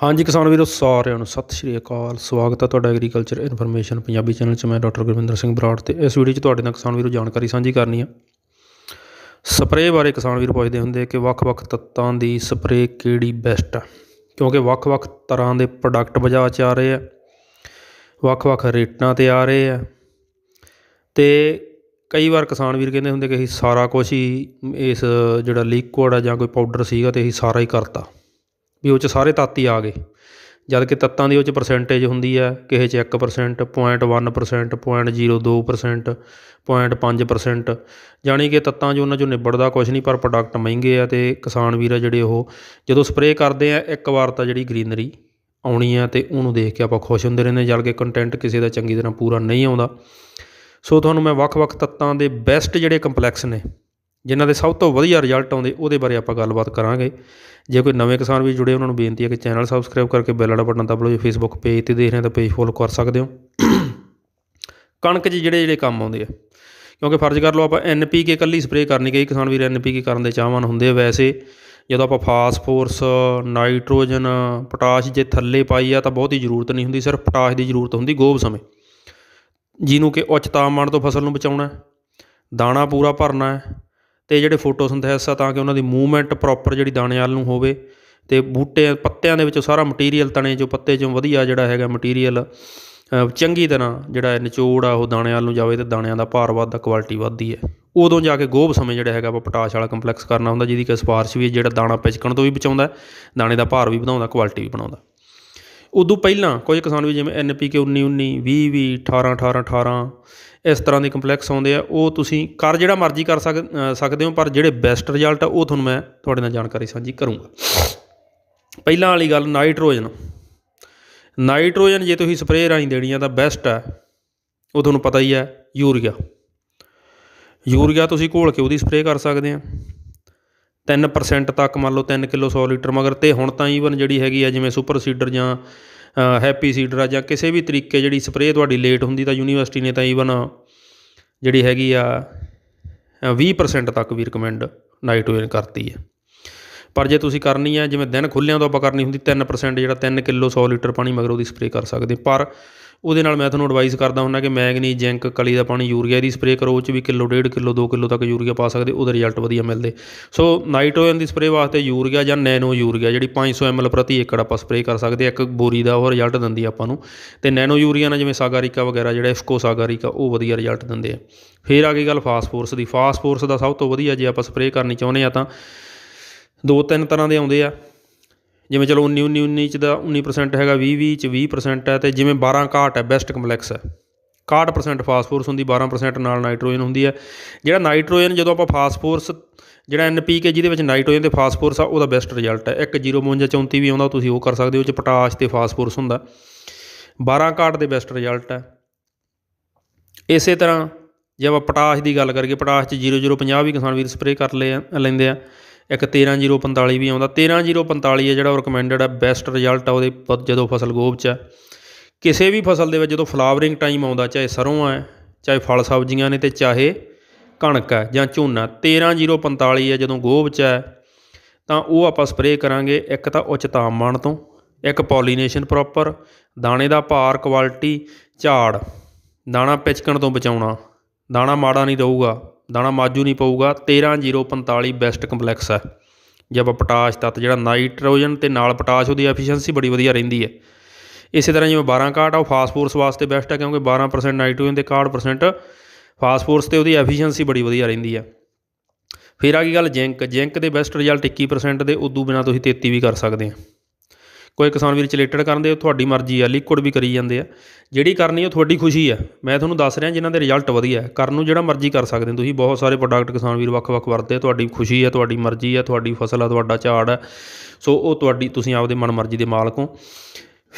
ਹਾਂਜੀ ਕਿਸਾਨ ਵੀਰੋ, ਸਾਰਿਆਂ ਨੂੰ ਸਤਿ ਸ਼੍ਰੀ ਅਕਾਲ। ਸਵਾਗਤ ਹੈ ਤੁਹਾਡਾ ਐਗਰੀਕਲਚਰ ਇਨਫੋਰਮੇਸ਼ਨ ਪੰਜਾਬੀ ਚੈਨਲ 'ਚ। ਮੈਂ ਡਾਕਟਰ ਗੁਰਵਿੰਦਰ ਸਿੰਘ ਬਰਾੜ ਤੇ ਇਸ ਵੀਡੀਓ 'ਚ ਤੁਹਾਡੇ ਨਾਲ ਕਿਸਾਨ ਵੀਰੋ ਜਾਣਕਾਰੀ ਸਾਂਝੀ ਕਰਨੀ ਆ। ਸਪਰੇਅ ਬਾਰੇ ਕਿਸਾਨ ਵੀਰ ਪੁੱਛਦੇ ਹੁੰਦੇ ਕਿ ਵੱਖ-ਵੱਖ ਤੱਤਾਂ ਦੀ ਸਪਰੇਅ ਕਿਹੜੀ ਬੈਸਟ ਆ। ਕਿਉਂਕਿ ਵੱਖ-ਵੱਖ ਤਰ੍ਹਾਂ ਦੇ ਪ੍ਰੋਡਕਟ ਬਾਜ਼ਾਰ 'ਚ ਆ ਰਹੇ ਆ, ਵੱਖ-ਵੱਖ ਰੇਟਾਂ ਤੇ ਆ ਰਹੇ ਆ। ਤੇ ਕਈ ਵਾਰ ਕਿਸਾਨ ਵੀਰ ਕਹਿੰਦੇ ਹੁੰਦੇ ਕਿ ਅਸੀਂ ਸਾਰਾ ਕੁਝ ਹੀ ਇਸ ਜਿਹੜਾ ਲਿਕੁਇਡ ਆ ਜਾਂ ਕੋਈ ਪਾਊਡਰ ਸੀਗਾ ਤੇ ਅਸੀਂ ਸਾਰਾ ਹੀ ਕਰਤਾ। ਵੀ ਉਹ 'ਚ ਸਾਰੇ ਤੱਤ ਹੀ ਆ ਗਏ। ਜਦ ਕਿ ਤੱਤਾਂ ਦੀ ਉਹ 'ਚ ਪਰਸੈਂਟੇਜ ਹੁੰਦੀ ਹੈ, ਕਿਸੇ 'ਚ 1% 0.1% 0.02% 0.5% ਜਾਣੀ ਕਿ ਤੱਤਾਂ 'ਚ ਉਹਨਾਂ 'ਚੋਂ ਨਿਬੜਦਾ ਕੁਝ ਨਹੀਂ, ਪਰ ਪ੍ਰੋਡਕਟ ਮਹਿੰਗੇ ਆ ਤੇ ਕਿਸਾਨ ਵੀਰ ਆ ਜਿਹੜੇ ਉਹ, ਜਦੋਂ ਸਪਰੇਅ ਕਰਦੇ ਆ, ਇੱਕ ਵਾਰ ਤਾਂ ਜਿਹੜੀ ਗ੍ਰੀਨਰੀ ਆਉਣੀ ਆ ਤੇ ਉਹਨੂੰ ਦੇਖ ਕੇ ਆਪਾਂ ਖੁਸ਼ ਹੁੰਦੇ ਰਹਿੰਦੇ ਜਦ ਕਿ ਕੰਟੈਂਟ ਕਿਸੇ ਦਾ ਚੰਗੀ ਤਰ੍ਹਾਂ ਪੂਰਾ ਨਹੀਂ ਆਉਂਦਾ। ਸੋ ਤੁਹਾਨੂੰ ਮੈਂ ਵੱਖ-ਵੱਖ ਤੱਤਾਂ ਦੇ ਬੈਸਟ ਜਿਹੜੇ ਕੰਪਲੈਕਸ ਨੇ ਜਿਨ੍ਹਾਂ ਦੇ ਸਭ ਤੋਂ ਵਧੀਆ ਰਿਜ਼ਲਟ ਆਉਂਦੇ, ਉਹਦੇ ਬਾਰੇ ਆਪਾਂ ਗੱਲਬਾਤ ਕਰਾਂਗੇ। ਜੇ ਕੋਈ ਨਵੇਂ ਕਿਸਾਨ ਵੀ ਜੁੜੇ, ਉਹਨਾਂ ਨੂੰ ਬੇਨਤੀ ਹੈ ਕਿ ਚੈਨਲ ਸਬਸਕ੍ਰਾਈਬ ਕਰਕੇ ਬੈਲ ਵਾਲਾ ਬਟਨ ਦਬ ਲਓ ਜੇ ਫੇਸਬੁੱਕ ਪੇਜ ਤੇ ਦੇਖ ਰਹੇ ਤਾਂ ਪੇਜ ਫੋਲੋ ਕਰ ਸਕਦੇ ਹੋ। ਕਣਕ 'ਚ ਜਿਹੜੇ ਜਿਹੜੇ ਕੰਮ ਆਉਂਦੇ ਆ, ਕਿਉਂਕਿ ਫਰਜ਼ ਕਰ ਲਓ ਆਪਾਂ ਐਨਪੀਕੇ ਕੱਲੀ ਸਪਰੇਅ ਕਰਨੀ, ਕਈ ਕਿਸਾਨ ਵੀਰ ਐਨਪੀਕੇ ਕਰਨ ਦੇ ਚਾਹਵਾਨ ਹੁੰਦੇ ਆ ਵੈਸੇ। ਜਦੋਂ ਆਪਾਂ ਫਾਸਫੋਰਸ ਨਾਈਟ੍ਰੋਜਨ ਪੋਟਾਸ਼ ਜੇ ਥੱਲੇ ਪਾਈ ਆ ਤਾਂ ਬਹੁਤੀ ਜ਼ਰੂਰਤ ਨਹੀਂ ਹੁੰਦੀ, ਸਿਰਫ ਪੋਟਾਸ਼ ਦੀ ਜ਼ਰੂਰਤ ਹੁੰਦੀ ਗੋਭ ਸਮੇਂ। ਜਿਹਨੂੰ ਕਿ ਉੱਚ ਤਾਪਮਾਨ ਤੋਂ ਫਸਲ ਨੂੰ ਬਚਾਉਣਾ ਦਾਣਾ ਪੂਰਾ ਭਰਨਾ ਹੈ ਅਤੇ ਜਿਹੜੇ ਫੋਟੋਸਿੰਥੈਸਿਸ ਆ ਤਾਂ ਕਿ ਉਹਨਾਂ ਦੀ ਮੂਵਮੈਂਟ ਪ੍ਰੋਪਰ ਜਿਹੜੀ ਦਾਣੇ ਵੱਲ ਨੂੰ ਹੋਵੇ ਅਤੇ ਬੂਟੇ, ਪੱਤਿਆਂ ਦੇ ਵਿੱਚੋਂ ਸਾਰਾ ਮਟੀਰੀਅਲ ਤਣੇ ਚੋਂ ਪੱਤੇ ਚੋਂ ਵਧੀਆ ਜਿਹੜਾ ਹੈਗਾ ਮਟੀਰੀਅਲ ਚੰਗੀ ਤਰ੍ਹਾਂ ਜਿਹੜਾ ਨਿਚੋੜ ਆ, ਉਹ ਦਾਣੇ ਵੱਲ ਨੂੰ ਜਾਵੇ ਤੇ ਦਾਣਿਆਂ ਦਾ ਭਾਰ ਵੱਧਦਾ ਕੁਆਲਿਟੀ ਵੱਧਦੀ ਹੈ। ਉਦੋਂ ਜਾ ਕੇ ਗੋਭ ਸਮੇਂ ਜਿਹੜਾ ਹੈਗਾ ਆਪਾਂ ਪੋਟਾਸ਼ ਵਾਲਾ ਕੰਪਲੈਕਸ ਕਰਨਾ ਹੁੰਦਾ, ਜਿਹਦੀ ਕਿ ਸਪਾਰਸ਼ ਵੀ ਜਿਹੜਾ ਦਾਣਾ ਪਿਚਕਣ ਤੋਂ ਵੀ ਬਚਾਉਂਦਾ, ਦਾਣੇ ਦਾ ਭਾਰ ਵੀ ਵਧਾਉਂਦਾ ਕੁਆਲਿਟੀ ਵੀ ਬਣਾਉਂਦਾ। ਉਦੋਂ ਪਹਿਲਾਂ ਕੁਝ ਕਿਸਾਨ ਵੀ ਜਿਵੇਂ ਐੱਨ ਪੀ ਕੇ 19 19 20 20 18 18 18 ਇਸ ਤਰ੍ਹਾਂ ਦੇ ਕੰਪਲੈਕਸ ਆਉਂਦੇ ਆ, ਉਹ ਤੁਸੀਂ ਕਰ ਜਿਹੜਾ ਮਰਜ਼ੀ ਕਰ ਸਕ ਸਕਦੇ ਹੋ, ਪਰ ਜਿਹੜੇ ਬੈਸਟ ਰਿਜ਼ਲਟ ਆ, ਉਹ ਤੁਹਾਨੂੰ ਮੈਂ ਤੁਹਾਡੇ ਨਾਲ ਜਾਣਕਾਰੀ ਸਾਂਝੀ ਕਰੂੰਗਾ। ਪਹਿਲਾਂ ਵਾਲੀ ਗੱਲ, ਨਾਈਟ੍ਰੋਜਨ। ਨਾਈਟ੍ਰੋਜਨ ਜੇ ਤੁਸੀਂ ਸਪਰੇਅ ਰਾਹੀਂ ਦੇਣੀ ਆ ਤਾਂ ਬੈਸਟ ਹੈ ਉਹ ਤੁਹਾਨੂੰ ਪਤਾ ਹੀ ਹੈ ਯੂਰੀਆ। ਯੂਰੀਆ ਤੁਸੀਂ ਘੋਲ ਕੇ ਉਹਦੀ ਸਪਰੇਅ ਕਰ ਸਕਦੇ ਆ। 3% ਤੱਕ ਮੰਨ ਲਓ 3 ਕਿਲੋ 100 ਲੀਟਰ, ਮਗਰ ਤੇ ਹੁਣ ਤਾਂ ਈਵਨ ਜਿਹੜੀ ਹੈਗੀ ਆ, ਜਿਵੇਂ ਸੁਪਰ ਸੀਡਰ ਜਾਂ ਹੈਪੀ ਸੀਡਰ ਆ, ਜਾਂ ਕਿਸੇ ਵੀ ਤਰੀਕੇ ਜਿਹੜੀ ਸਪਰੇਅ ਤੁਹਾਡੀ ਲੇਟ ਹੁੰਦੀ ਤਾਂ ਯੂਨੀਵਰਸਿਟੀ ਨੇ ਤਾਂ ਈਵਨ ਜਿਹੜੀ ਹੈਗੀ ਆ 20% ਤੱਕ ਵੀ ਰეკਮੈਂਡ ਨਾਈਟ੍ਰੋਜਨ ਕਰਤੀ ਹੈ ਪਰ ਜੇ ਤੁਸੀਂ ਕਰਨੀ ਹੈ ਜਿਵੇਂ ਦਿਨ ਖੁੱਲਿਆਂ ਤੋਂ ਆਪਾਂ ਕਰਨੀ ਹੁੰਦੀ 3% ਜਿਹੜਾ 3 ਕਿਲੋ 100 ਲੀਟਰ ਪਾਣੀ ਮਗਰ ਉਹਦੀ ਸਪਰੇਅ ਕਰ ਸਕਦੇ। ਪਰ ਉਹਦੇ ਨਾਲ ਮੈਂ ਤੁਹਾਨੂੰ ਐਡਵਾਈਸ ਕਰਦਾ ਹੁੰਦਾ ਕਿ ਮੈਗਨੀ ਜਿੰਕ ਕਲੀ ਦਾ ਪਾਣੀ ਯੂਰੀਆ ਦੀ ਸਪਰੇਅ ਕਰੋ, ਉਹ 'ਚ ਵੀ ਕਿਲੋ, ਡੇਢ ਕਿਲੋ 2 ਕਿਲੋ ਤੱਕ ਯੂਰੀਆ ਪਾ ਸਕਦੇ, ਉਹਦੇ ਰਿਜ਼ਲਟ ਵਧੀਆ ਮਿਲਦੇ। ਸੋ ਨਾਈਟ੍ਰੋਜਨ ਦੀ ਸਪਰੇਅ ਵਾਸਤੇ ਯੂਰੀਆ ਜਾਂ ਨੈਨੋ ਯੂਰੀਆ ਜਿਹੜੀ 500 ml ਪ੍ਰਤੀ ਏਕੜ ਆਪਾਂ ਸਪਰੇਅ ਕਰ ਸਕਦੇ ਇੱਕ ਬੋਰੀ ਦਾ ਉਹ ਰਿਜ਼ਲਟ ਦਿੰਦੀ ਆਪਾਂ ਨੂੰ। ਤੇ ਨੈਨੋ ਯੂਰੀਆ ਨਾਲ ਜਿਵੇਂ ਸਾਗਾਰੀਕਾ ਵਗੈਰਾ, ਜਿਹੜਾ ਇਫਕੋ ਸਾਗਾਰੀਕਾ, ਉਹ ਵਧੀਆ ਰਿਜ਼ਲਟ ਦਿੰਦੇ ਆ। ਫਿਰ ਆ ਗਈ ਗੱਲ ਫਾਸਫੋਰਸ ਦੀ। ਫਾਸਫੋਰਸ ਦਾ ਸਭ ਤੋਂ ਵਧੀਆ ਜੇ ਆਪਾਂ ਸਪਰੇਅ ਕਰਨੀ ਚਾਹੁੰਦੇ ਆ ਤਾਂ ਦੋ ਤਿੰਨ ਤਰ੍ਹਾਂ ਦੇ ਆਉਂਦੇ ਆ। ਜਿਵੇਂ ਚਲੋ 19 19 19 ਚ ਦਾ 19% ਹੈਗਾ 20 20 ਚ 20% ਹੈ ਤੇ ਜਿਵੇਂ 12 61 ਹੈ ਬੈਸਟ ਕੰਪਲੈਕਸ ਹੈ। 61% ਫਾਸਫੋਰਸ ਹੁੰਦੀ 12% ਨਾਲ ਨਾਈਟ੍ਰੋਜਨ ਹੁੰਦੀ ਹੈ। ਜਿਹੜਾ ਨਾਈਟ੍ਰੋਜਨ ਜਦੋਂ ਆਪਾਂ ਫਾਸਫੋਰਸ ਜਿਹੜਾ ਐਨਪੀਕੇ ਜਿਹਦੇ ਵਿੱਚ ਨਾਈਟ੍ਰੋਜਨ ਤੇ ਫਾਸਫੋਰਸ ਆ, ਉਹਦਾ ਬੈਸਟ ਰਿਜ਼ਲਟ ਹੈ। 1052 34 ਵੀ ਆਉਂਦਾ, ਤੁਸੀਂ ਉਹ ਕਰ ਸਕਦੇ ਹੋ ਚ ਪੋਟਾਸ਼ ਤੇ ਫਾਸਫੋਰਸ ਹੁੰਦਾ। 12 61 ਦੇ ਬੈਸਟ ਰਿਜ਼ਲਟ ਹੈ। ਇਸੇ ਤਰ੍ਹਾਂ ਜੇ ਆਪਾਂ ਪੋਟਾਸ਼ ਦੀ ਗੱਲ ਕਰੀਏ ਪੋਟਾਸ਼ ਚ 0050 ਵੀ ਕਿਸਾਨ ਵੀਰ ਸਪਰੇਅ ਕਰ ਲੈ ਲੈਂਦੇ ਆ। ਇੱਕ 13045 ਵੀ ਆਉਂਦਾ। 13045 ਹੈ ਜਿਹੜਾ ਰეკਮੈਂਡਡ ਹੈ ਬੈਸਟ ਰਿਜ਼ਲਟ ਆ ਉਹਦੇ ਜਦੋਂ ਫਸਲ ਗੋਭ 'ਚ ਹੈ ਕਿਸੇ ਵੀ ਫਸਲ ਦੇ ਵਿੱਚ ਜਦੋਂ ਫਲਾਵਰਿੰਗ ਟਾਈਮ ਆਉਂਦਾ, ਚਾਹੇ ਸਰੋਂ ਹੈ ਚਾਹੇ ਫਲ ਸਬਜ਼ੀਆਂ ਨੇ ਤੇ ਚਾਹੇ ਕਣਕ ਹੈ ਜਾਂ ਝੋਨਾ 13045 ਹੈ ਜਦੋਂ ਗੋਭ 'ਚ ਹੈ ਤਾਂ ਉਹ ਆਪਾਂ ਸਪਰੇਅ ਕਰਾਂਗੇ ਇੱਕ ਤਾਂ ਉੱਚ ਤਾਪਮਾਨ ਤੋਂ, ਇੱਕ ਪੋਲੀਨੇਸ਼ਨ ਪ੍ਰੋਪਰ ਦਾਣੇ ਦਾ ਭਾਰ ਕੁਆਲਿਟੀ ਝਾੜ, ਦਾਣਾ ਪਿਚਕਣ ਤੋਂ ਬਚਾਉਣਾ, ਦਾਣਾ ਮਾੜਾ ਨਹੀਂ ਦਊਗਾ ਦਾਣਾ ਮਾਜੂ ਨਹੀਂ ਪਊਗਾ। 13045 ਬੈਸਟ ਕੰਪਲੈਕਸ ਹੈ। ਜੇ ਆਪਾਂ ਪੋਟਾਸ਼ ਤੱਤ ਜਿਹੜਾ ਨਾਈਟ੍ਰੋਜਨ ਤੇ ਨਾਲ ਪੋਟਾਸ਼, ਉਹਦੀ ਐਫੀਸ਼ੀਐਂਸੀ ਬੜੀ ਵਧੀਆ ਰਹਿੰਦੀ ਹੈ। ਇਸੇ ਤਰ੍ਹਾਂ ਜਿਵੇਂ 12 61 ਆ, ਉਹ ਫਾਸਫੋਰਸ ਵਾਸਤੇ ਬੈਸਟ ਹੈ ਕਿਉਂਕਿ 12% ਨਾਈਟ੍ਰੋਜਨ ਤੇ 61% ਫਾਸਫੋਰਸ ਤੇ ਉਹਦੀ ਐਫੀਸ਼ੀਐਂਸੀ ਬੜੀ ਵਧੀਆ ਰਹਿੰਦੀ ਹੈ। ਫਿਰ ਆ ਗਈ ਗੱਲ ਜਿੰਕ। ਜਿੰਕ ਦੇ ਬੈਸਟ ਰਿਜ਼ਲਟ 21% ਦੇ, ਉਦੋਂ ਬਿਨਾ ਤੁਸੀਂ 33 ਵੀ ਕਰ ਸਕਦੇ ਆ। ਕੋਈ ਕਿਸਾਨ ਵੀਰ ਚਲੇਟਡ ਉਹ ਤੁਹਾਡੀ ਮਰਜ਼ੀ ਆ ਲਿਕੁਇਡ ਵੀ ਕਰੀ ਜਾਂਦੇ ਆ। ਜਿਹੜੀ ਕਰਨੀ ਉਹ ਤੁਹਾਡੀ ਖੁਸ਼ੀ ਆ। ਮੈਂ ਤੁਹਾਨੂੰ ਦੱਸ ਰਿਹਾ ਜਿਨ੍ਹਾਂ ਦੇ ਰਿਜ਼ਲਟ ਵਧੀਆ ਕਰਨ ਨੂੰ ਜਿਹੜਾ ਮਰਜ਼ੀ ਕਰ ਸਕਦੇ ਤੁਸੀਂ। ਬਹੁਤ ਸਾਰੇ ਪ੍ਰੋਡਕਟ ਕਿਸਾਨ ਵੀਰ ਵੱਖ-ਵੱਖ ਵਰਤਦੇ ਆ। ਤੁਹਾਡੀ ਖੁਸ਼ੀ ਆ, ਤੁਹਾਡੀ ਮਰਜ਼ੀ ਆ, ਤੁਹਾਡੀ ਫਸਲ ਆ, ਤੁਹਾਡਾ ਝਾੜ ਆ। ਸੋ ਉਹ ਤੁਹਾਡੀ, ਤੁਸੀਂ ਆਪਦੇ ਮਨ ਮਰਜ਼ੀ ਦੇ ਮਾਲਕ ਹੋ।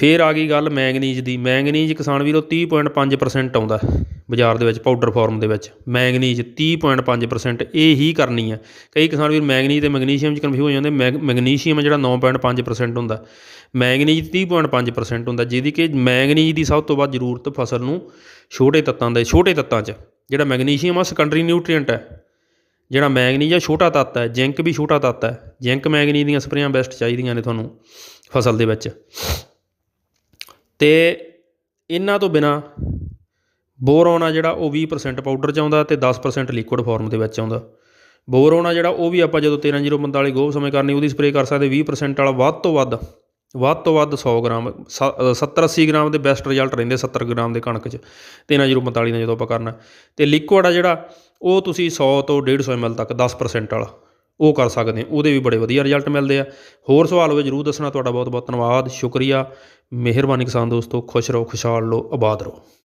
ਫਿਰ ਆ ਗਈ ਗੱਲ ਮੈਂਗਨੀਜ਼ ਦੀ। ਮੈਂਗਨੀਜ਼ ਕਿਸਾਨ ਵੀਰੋ 30.5% ਆਉਂਦਾ ਬਾਜ਼ਾਰ ਦੇ ਵਿੱਚ ਪਾਊਡਰ ਫਾਰਮ ਦੇ ਵਿੱਚ। ਮੈਂਗਨੀਜ਼ 30.5% ਇਹ ਹੀ ਕਰਨੀ ਹੈ ਕਈ ਕਿਸਾਨ ਵੀਰ ਮੈਂਗਨੀਜ਼ ਤੇ ਮੈਗਨੀਸ਼ੀਅਮ 'ਚ ਕਨਫਿਊਜ਼ ਹੋ ਜਾਂਦੇ। ਮੈਗਨੀਸ਼ੀਅਮ ਜਿਹੜਾ 9.5% ਹੁੰਦਾ। ਮੈਂਗਨੀਜ਼ 30.5% ਹੁੰਦਾ, ਜਿਹਦੀ ਕਿ ਮੈਂਗਨੀਜ਼ ਦੀ ਸਭ ਤੋਂ ਵੱਧ ਜ਼ਰੂਰਤ ਫਸਲ ਨੂੰ ਛੋਟੇ ਤੱਤਾਂ ਦੇ, ਛੋਟੇ ਤੱਤਾਂ 'ਚ। ਜਿਹੜਾ ਮੈਗਨੀਸ਼ੀਅਮ ਆ ਸੈਕੰਡਰੀ ਨਿਊਟ੍ਰੀਐਂਟ ਹੈ ਜਿਹੜਾ ਮੈਂਗਨੀਜ਼ ਆ, ਛੋਟਾ ਤੱਤ ਹੈ ਜਿੰਕ ਵੀ ਛੋਟਾ ਤੱਤ ਹੈ ਜਿੰਕ ਮੈਂਗਨੀਜ਼ ਦੀਆਂ ਸਪਰੇਆਂ ਬੈਸਟ ਚਾਹੀਦੀਆਂ ਨੇ ਤੁਹਾਨੂੰ ਫਸਲ ਦੇ ਵਿੱਚ। ਅਤੇ ਇਹਨਾਂ ਤੋਂ ਬਿਨਾਂ ਬੋਰੋਨ ਆ ਜਿਹੜਾ ਉਹ 20% ਪਾਊਡਰ 'ਚ ਆਉਂਦਾ ਅਤੇ 10% ਲਿਕੁਇਡ ਫੋਰਮ ਦੇ ਵਿੱਚ ਆਉਂਦਾ। ਬੋਰੋਨ ਆ ਜਿਹੜਾ ਉਹ ਵੀ ਆਪਾਂ ਜਦੋਂ ਤੇਰ੍ਹਾਂ ਜ਼ੀਰੋ ਪੰਤਾਲੀ ਗੋਭ ਸਮੇਂ ਕਰਨੀ, ਉਹਦੀ ਸਪਰੇਅ ਕਰ ਸਕਦੇ 20% ਵਾਲਾ, ਵੱਧ ਤੋਂ ਵੱਧ ਵੱਧ ਤੋਂ ਵੱਧ 100 ਗ੍ਰਾਮ 70 80 ਗ੍ਰਾਮ ਦੇ ਬੈਸਟ ਰਿਜ਼ਲਟ ਰਹਿੰਦੇ 70 ਗ੍ਰਾਮ ਦੇ ਕਣਕ 'ਚ 13045 ਨਾਲ ਜਦੋਂ ਆਪਾਂ ਕਰਨਾ। ਅਤੇ ਲਿਕੁਇਡ ਆ ਜਿਹੜਾ, ਉਹ ਤੁਸੀਂ 100 ਤੋਂ 150 ml ਤੱਕ 10% ਵਾਲਾ। ਉਹ ਕਰ ਸਕਦੇ ਉਹਦੇ ਵੀ ਬੜੇ ਵਧੀਆ ਰਿਜ਼ਲਟ ਮਿਲਦੇ ਆ। ਹੋਰ ਸਵਾਲ ਹੋਵੇ ਜਰੂਰ ਦੱਸਣਾ। ਤੁਹਾਡਾ ਬਹੁਤ ਬਹੁਤ ਧੰਨਵਾਦ। ਸ਼ੁਕਰੀਆ। ਮਿਹਰਬਾਨੀ ਕਿਸਾਨ ਦੋਸਤੋ। ਖੁਸ਼ ਰਹੋ, ਖੁਸ਼ਹਾਲ ਰਹੋ, ਆਬਾਦ ਰਹੋ।